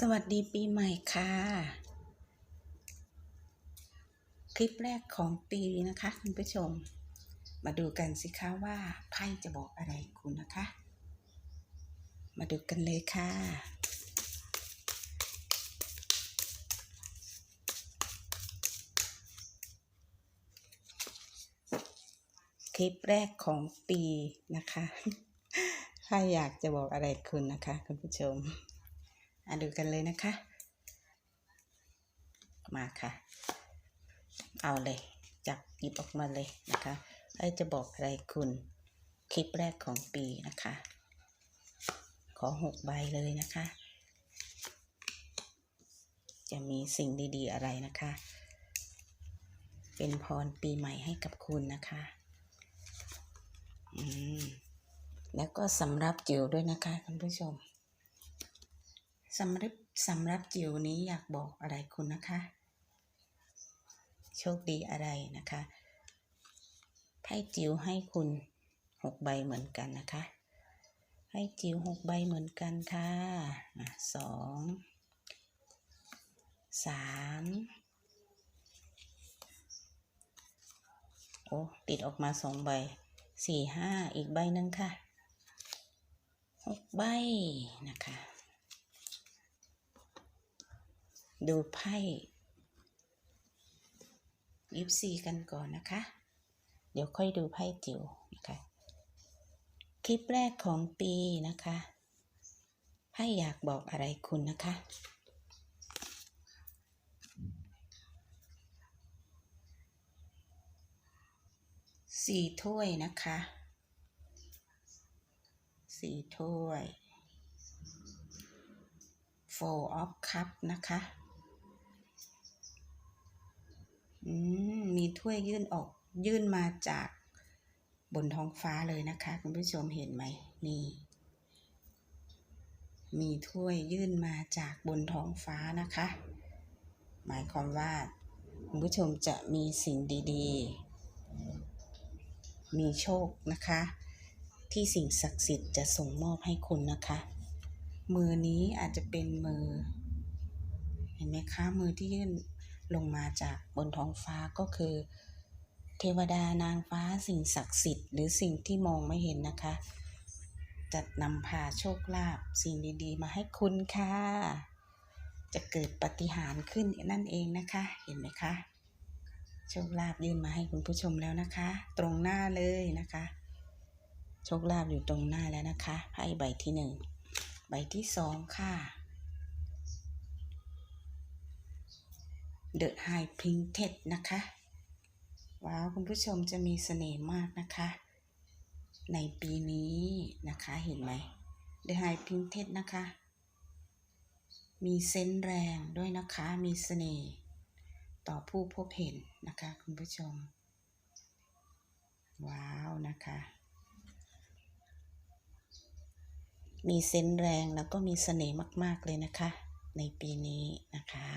สวัสดีปีใหม่ค่ะ คลิปแรกของปีนะคะคุณผู้ชม มาดูกันสิคะว่าไพ่จะบอกอะไรคุณนะคะ มาดูกันเลยค่ะ คลิปแรกของปีนะคะ ถ้าอยากจะบอกอะไรคุณนะคะ คุณผู้ชม มาดูกันเลยนะคะ มาค่ะ เอาเลย จับหยิบออกมาเลยนะคะไอ้จะบอกอะไรคุณคลิปแรกของปีนะคะ ขอหกใบเลยนะคะ จะมีสิ่งดีๆอะไรนะคะ เป็นพรปีใหม่ให้กับคุณนะคะอืมแล้วก็สำหรับจิ๋วด้วยนะคะคุณผู้ชม สำหรับสำหรับจิ๋วนี้อยากบอกอะไรคุณนะคะ โชคดีอะไรนะคะไพ่จิ๋วให้คุณหกใบเหมือนกันนะคะให้จิ๋วหกใบเหมือนกันค่ะอะสองสามโอ้ติดออกมาสองใบสี่ห้าอีกใบหนึ่งค่ะหกใบนะคะ ดูไพ่ยิปซีกันก่อนนะคะ เดี๋ยวค่อยดูไพ่จิ๋วนะคะ คลิปแรกของปีนะคะไพ่อยากบอกอะไรคุณนะคะ สี่ถ้วยนะคะ สี่ถ้วย four of cup นะคะ อื มีถ้วยยื่นออกยื่นมาจากบนท้องฟ้าเลยนะคะ คุณผู้ชมเห็นไหมนี่ มีถ้วยยื่นมาจากบนท้องฟ้านะคะ หมายความว่าคุณผู้ชมจะมีสิ่งดีๆ มีโชคนะคะ ที่สิ่งศักดิ์สิทธิ์จะส่งมอบให้คุณนะคะ มือนี้อาจจะเป็นมือ เห็นไหมคะมือที่ยื่น ลงมาจากบนท้องฟ้าก็คือ เทวดานางฟ้าสิ่งศักดิ์สิทธิ์หรือสิ่งที่มองไม่เห็นนะคะ จะนำพาโชคลาภสิ่งดีๆ มาให้คุณค่ะ จะเกิดปฏิหารขึ้นนั่นเองนะคะ เห็นไหมคะโชคลาภยื่นมาให้คุณผู้ชมแล้วนะคะ ตรงหน้าเลยนะคะ โชคลาภอยู่ตรงหน้าแล้วนะคะไพ่ใบที่หนึ่งใบที่สองค่ะ The High Printed นะคะ ว้าว คุณผู้ชมจะมีเสน่ห์มากนะคะ ในปีนี้นะคะเห็นไหม The High Printed นะคะ มีเซนแรงด้วยนะคะ มีเสน่ห์ต่อผู้พบเห็นนะคะคุณผู้ชม ว้าวนะคะ มีเซนแรงแล้วก็มีเสน่ห์มาก ๆ เลยนะคะ ในปีนี้นะคะ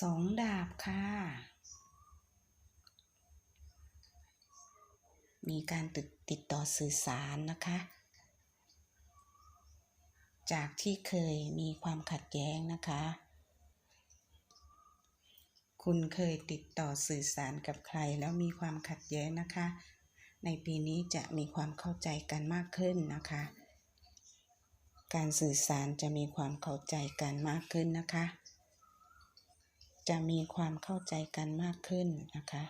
สองดาบค่ะ มีการติดติดต่อสื่อสารนะคะ จากที่เคยมีความขัดแย้งนะคะ คุณเคยติดต่อสื่อสารกับใครแล้วมีความขัดแย้งนะคะ ในปีนี้จะมีความเข้าใจกันมากขึ้นนะคะการสื่อสารจะมีความเข้าใจกันมากขึ้นนะคะ จะมีความเข้าใจกันมากขึ้นนะคะ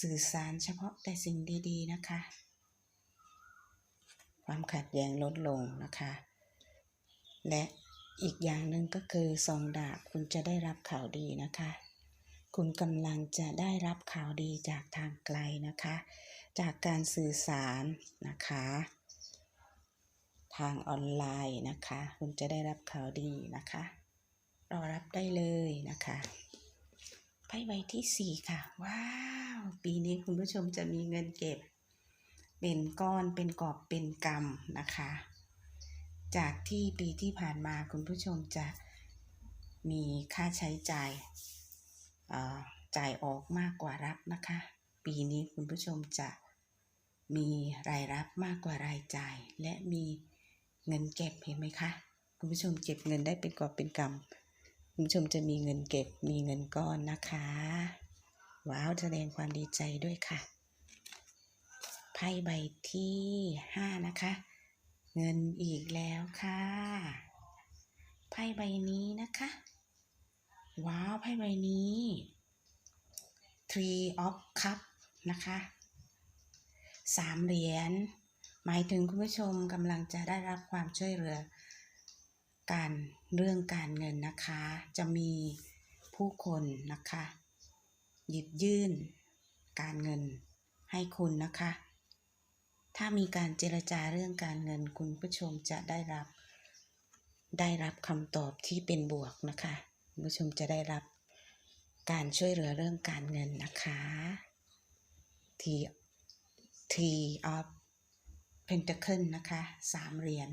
สื่อสารเฉพาะแต่สิ่งดีๆนะคะ ความขัดแย้งลดลงนะคะ และอีกอย่างหนึ่งก็คือสองดาบคุณจะได้รับข่าวดีนะคะ คุณกำลังจะได้รับข่าวดีจากทางไกลนะคะ จากการสื่อสารนะคะ ทางออนไลน์นะคะ คุณจะได้รับข่าวดีนะคะ รอรับได้เลยนะคะไพ่ใบที่สี่ค่ะ ว้าว ปีนี้คุณผู้ชมจะมีเงินเก็บ เป็นก้อนเป็นกอบเป็นกำนะคะ จากที่ปีที่ผ่านมาคุณผู้ชมจะมีค่าใช้จ่ายจ่ายออกมากกว่ารับนะคะ ปีนี้คุณผู้ชมจะมีรายรับมากกว่ารายจ่าย และมีเงินเก็บเห็นไหมคะ คุณผู้ชมเก็บเงินได้เป็นกอบเป็นกำ คุณผู้ชมจะมีเงินเก็บมีเงินก้อนนะคะ ว้าวแสดงความดีใจด้วยค่ะ ไพ่ใบที่ห้านะคะ เงินอีกแล้วค่ะ ไพ่ใบนี้นะคะ ว้าวไพ่ใบนี้ three of cup นะคะสามเหรียญหมายถึงคุณผู้ชมกำลังจะได้รับความช่วยเหลือ การ เรื่องการเงินนะคะ จะมีผู้คนนะคะ หยิบยื่น การเงินให้คุณนะคะ ถ้ามีการเจรจาเรื่องการเงินคุณผู้ชมจะได้รับ ได้รับคำตอบที่เป็นบวกนะคะคุณผู้ชมจะได้รับการช่วยเหลือเรื่องการเงินนะคะ T T of Pentacle นะคะสามเหรียญ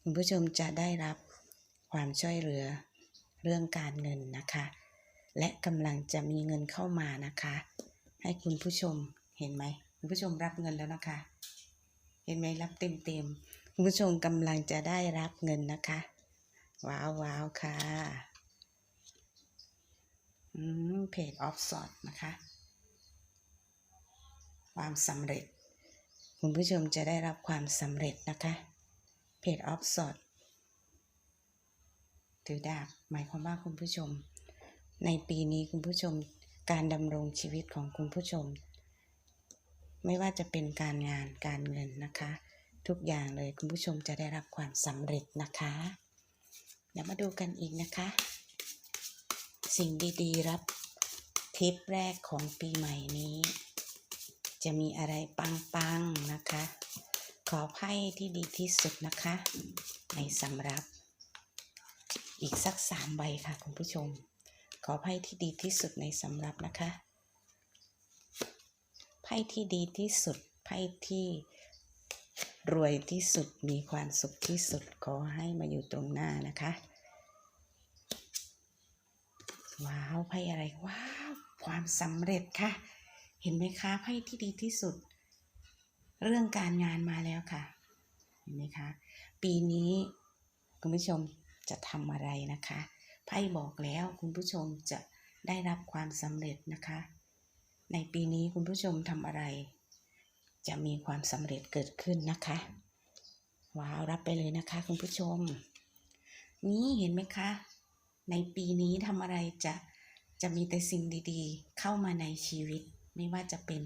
คุณผู้ชมจะได้รับ ความช่วยเหลือเรื่องการเงินนะคะ และกำลังจะมีเงินเข้ามานะคะ ให้คุณผู้ชมเห็นไหมคุณผู้ชมรับเงินแล้วนะคะ เห็นไหมรับเต็มเต็มคุณผู้ชมกำลังจะได้รับเงินนะคะ ว้าวว้าวค่ะอืมเพจออฟสอดนะคะ ความสำเร็จ คุณผู้ชมจะได้รับความสำเร็จนะคะเพจออฟสอด ถือดาบหมายความว่าคุณผู้ชม ในปีนี้คุณผู้ชมการดำรงชีวิตของคุณผู้ชม ไม่ว่าจะเป็นการงานการเงินนะคะ ทุกอย่างเลยคุณผู้ชมจะได้รับความสำเร็จนะคะเดี๋ยวมาดูกันอีกนะคะ สิ่งดีๆรับทิปแรกของปีใหม่นี้ จะมีอะไรปังๆนะคะ ขอไพ่ที่ดีที่สุดนะคะ ในสำรับ อีกสักสามใบค่ะคุณผู้ชม ขอไพ่ที่ดีที่สุดในสำรับนะคะ ไพ่ที่ดีที่สุด ไพ่ที่รวยที่สุด มีความสุขที่สุด ขอให้มาอยู่ตรงหน้านะคะ ว้าวไพ่อะไร ว้าว ความสำเร็จค่ะ เห็นไหมคะไพ่ที่ดีที่สุด เรื่องการงานมาแล้วค่ะ เห็นไหมคะ ปีนี้คุณผู้ชม จะทำอะไรนะคะไพ่บอกแล้วคุณผู้ชมจะได้รับความสำเร็จนะคะ ในปีนี้คุณผู้ชมทำอะไร จะมีความสำเร็จเกิดขึ้นนะคะว้าวรับไปเลยนะคะ คุณผู้ชม นี่เห็นไหมคะ ในปีนี้ทำอะไรจะจะมีแต่สิ่งดีๆ เข้ามาในชีวิต ไม่ว่าจะเป็น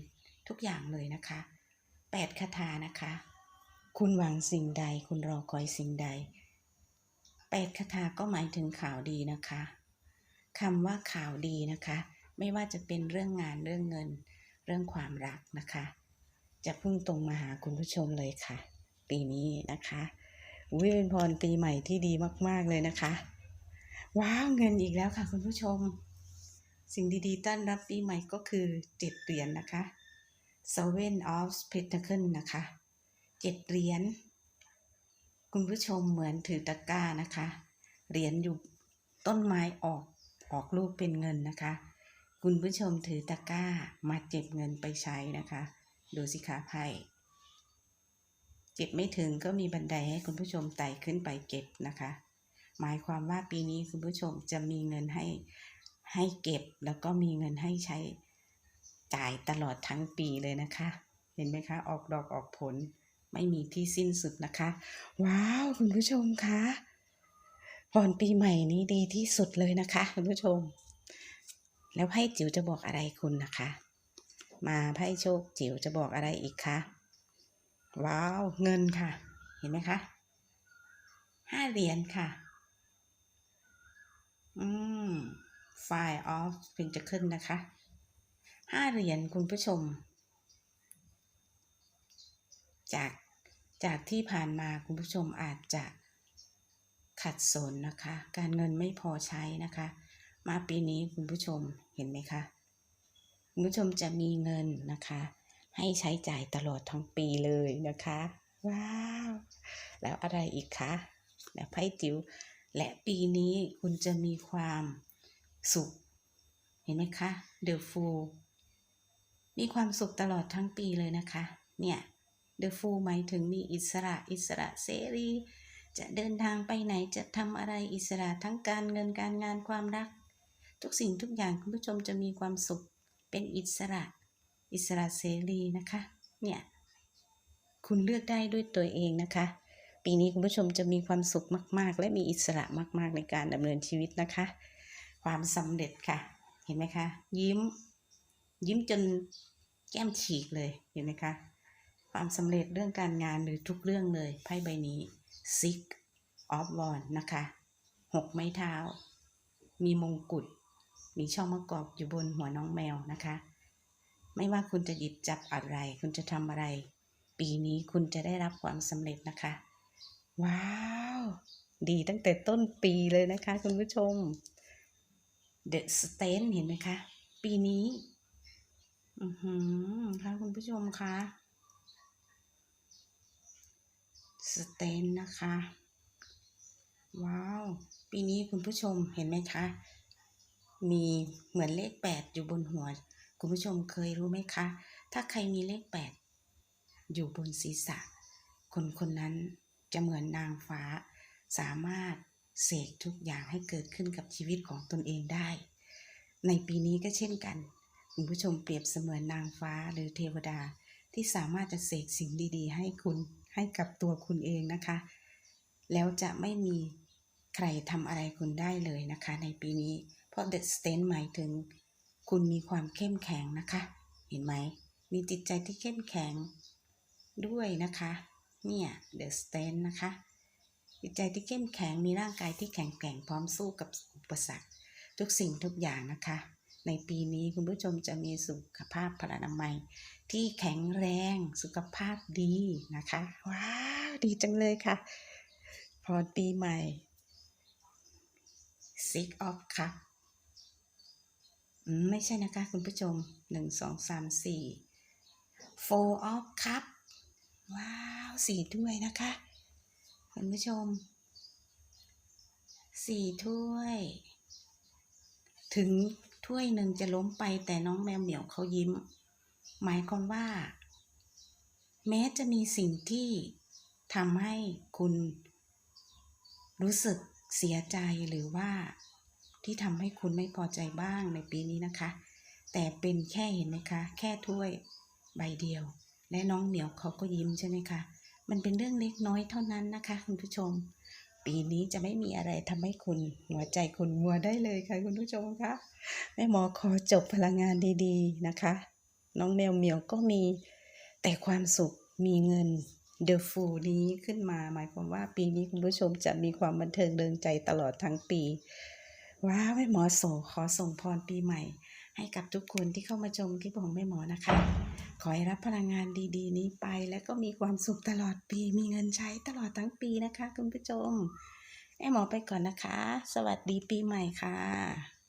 ทุกอย่างเลยนะคะแปดคาถานะคะ คุณหวังสิ่งใด คุณรอคอยสิ่งใด แปดคาถาก็หมายถึงข่าวดีนะคะคำว่าข่าวดีนะคะ ไม่ว่าจะเป็นเรื่องงานเรื่องเงิน เรื่องความรักนะคะ จะพุ่งตรงมาหาคุณผู้ชมเลยค่ะ ปีนี้นะคะอุ้ยเป็นพรปีใหม่ที่ดีมากๆเลยนะคะ ว้าวเงินอีกแล้วค่ะ คุณผู้ชม สิ่งดีๆต้อนรับปีใหม่ก็คือเจ็ดเหรียญนนะคะ Seven of Pentacles นะคะเจ็ดเหรียญ คุณผู้ชมเหมือนถือตะกร้านะคะ เหรียญอยู่ต้นไม้ออกออกลูกเป็นเงินนะคะ คุณผู้ชมถือตะกร้ามาเจ็บเงินไปใช้นะคะ ดูสิคะไพ่เจ็บไม่ถึงก็มีบันไดให้คุณผู้ชมไต่ขึ้นไปเก็บนะคะ หมายความว่าปีนี้คุณผู้ชมจะมีเงินให้ให้เก็บแล้วก็มีเงินให้ใช้จ่ายตลอดทั้งปีเลยนะคะ เห็นไหมคะ ออกดอกออกผล ไม่มีที่สิ้นสุดนะคะ ว้าวคุณผู้ชมคะพรปีใหม่นี้ดีที่สุดเลยนะคะคุณผู้ชม แล้วไพ่จิ๋วจะบอกอะไรคุณนะคะ มาไพ่โชคจิ๋วจะบอกอะไรอีกคะว้าวเงินค่ะ เห็นไหมคะห้าเหรียญค่ะ อืม Fire of Pentacles นะคะห้าเหรียญคุณผู้ชม จากจากที่ผ่านมาคุณผู้ชมอาจจะขัดสนนะคะ การเงินไม่พอใช้นะคะ มาปีนี้คุณผู้ชมเห็นไหมคะคุณผู้ชมจะมีเงินนะคะ ให้ใช้จ่ายตลอดทั้งปีเลยนะคะ ว้าว แล้วอะไรอีกคะแล้วไพ่จิ๋วและปีนี้คุณจะมีความสุข เห็นไหมคะ The Fool มีความสุขตลอดทั้งปีเลยนะคะ เนี่ย The Full หมายถึงมีอิสระอิสระเสรี จะเดินทางไปไหนจะทำอะไรอิสระทั้งการเงินการงานความรัก ทุกสิ่งทุกอย่างคุณผู้ชมจะมีความสุข เป็นอิสระ อิสระเสรีนะคะ เนี่ย คุณเลือกได้ด้วยตัวเองนะคะ ปีนี้คุณผู้ชมจะมีความสุขมาก ๆ และมีอิสระมาก ๆ ในการดำเนินชีวิตนะคะ ความสำเร็จค่ะ เห็นไหมคะ ยิ้ม ยิ้มจนแก้มฉีกเลยเห็นไหมคะ ความสำเร็จเรื่องการงานหรือทุกเรื่องเลยไพ่ใบนี้ Six of Wands นะคะหกไม้เท้า มีมงกุฎมีช่องมะกอกอยู่บนหัวน้องแมวนะคะ ไม่ว่าคุณจะหยิบจับอะไร คุณจะทำอะไร ปีนี้คุณจะได้รับความสำเร็จนะคะ ว้าว ดีตั้งแต่ต้นปีเลยนะคะคุณผู้ชม The Stand เห็นไหมคะ ปีนี้ อือหือค่ะคุณผู้ชมคะ สเตนนะคะ ว้าว ปีนี้คุณผู้ชมเห็นไหมคะ มีเหมือนเลขแปดอยู่บนหัว คุณผู้ชมเคยรู้ไหมคะ ถ้าใครมีเลขแปดอยู่บนศีรษะ คนคนนั้นจะเหมือนนางฟ้า สามารถเสกทุกอย่างให้เกิดขึ้นกับชีวิตของตนเองได้ ในปีนี้ก็เช่นกัน คุณผู้ชมเปรียบเสมือนนางฟ้าหรือเทวดาที่สามารถจะเสกสิ่งดี ๆ ให้คุณ ให้กับตัวคุณเองนะคะ แล้วจะไม่มีใครทำอะไรคุณได้เลยนะคะ ในปีนี้ เพราะ The Stand หมายถึง คุณมีความเข้มแข็งนะคะ เห็นไหม มีจิตใจที่เข้มแข็งด้วยนะคะ เนี่ย The Stand นะคะ จิตใจที่เข้มแข็ง มีร่างกายที่แข็งแกร่งพร้อมสู้กับอุปสรรค ทุกสิ่งทุกอย่างนะคะ ในปีนี้คุณผู้ชมจะมีสุขภาพพลานามัย ที่แข็งแรงสุขภาพดีนะคะ ว้าว ดีจังเลยค่ะพรปีใหม่ Six of Cup ไม่ใช่นะคะคุณผู้ชม หนึ่งสองสามสี่ Four of Cup ว้าว สี่ถ้วยนะคะ คุณผู้ชม สี่ถ้วย ถึงถ้วยหนึ่งจะล้มไปแต่น้องแมวเหมียวเขายิ้ม หมายความว่า แม้จะมีสิ่งที่ทำให้คุณรู้สึกเสียใจหรือว่าที่ทำให้คุณไม่พอใจบ้างในปีนี้นะคะ แต่เป็นแค่เห็นไหมคะ แค่ถ้วยใบเดียว และน้องเหมียวเขาก็ยิ้มใช่ไหมคะ มันเป็นเรื่องเล็กน้อยเท่านั้นนะคะ คุณผู้ชม ปีนี้จะไม่มีอะไรทำให้คุณหัวใจคุณมัวได้เลยค่ะคุณผู้ชมคะแม่หมอขอจบพลังงานดี ๆ นะคะ น้องแมวเหมียวก็มีแต่ความสุขมีเงิน The Full นี้ขึ้นมาหมายความว่าปีนี้คุณผู้ชมจะมีความบันเทิงเดิงใจตลอดทั้งปี ว้าวแม่หมอโสขอส่งพรปีใหม่ ให้กับทุกคนที่เข้ามาชมคลิปของแม่หมอนะคะ ขอให้รับพลังงานดีๆ นี้ไปแล้วก็มีความสุขตลอดปี มีเงินใช้ตลอดทั้งปีนะคะ คุณผู้ชมแม่หมอไปก่อนนะคะ สวัสดีปีใหม่ค่ะ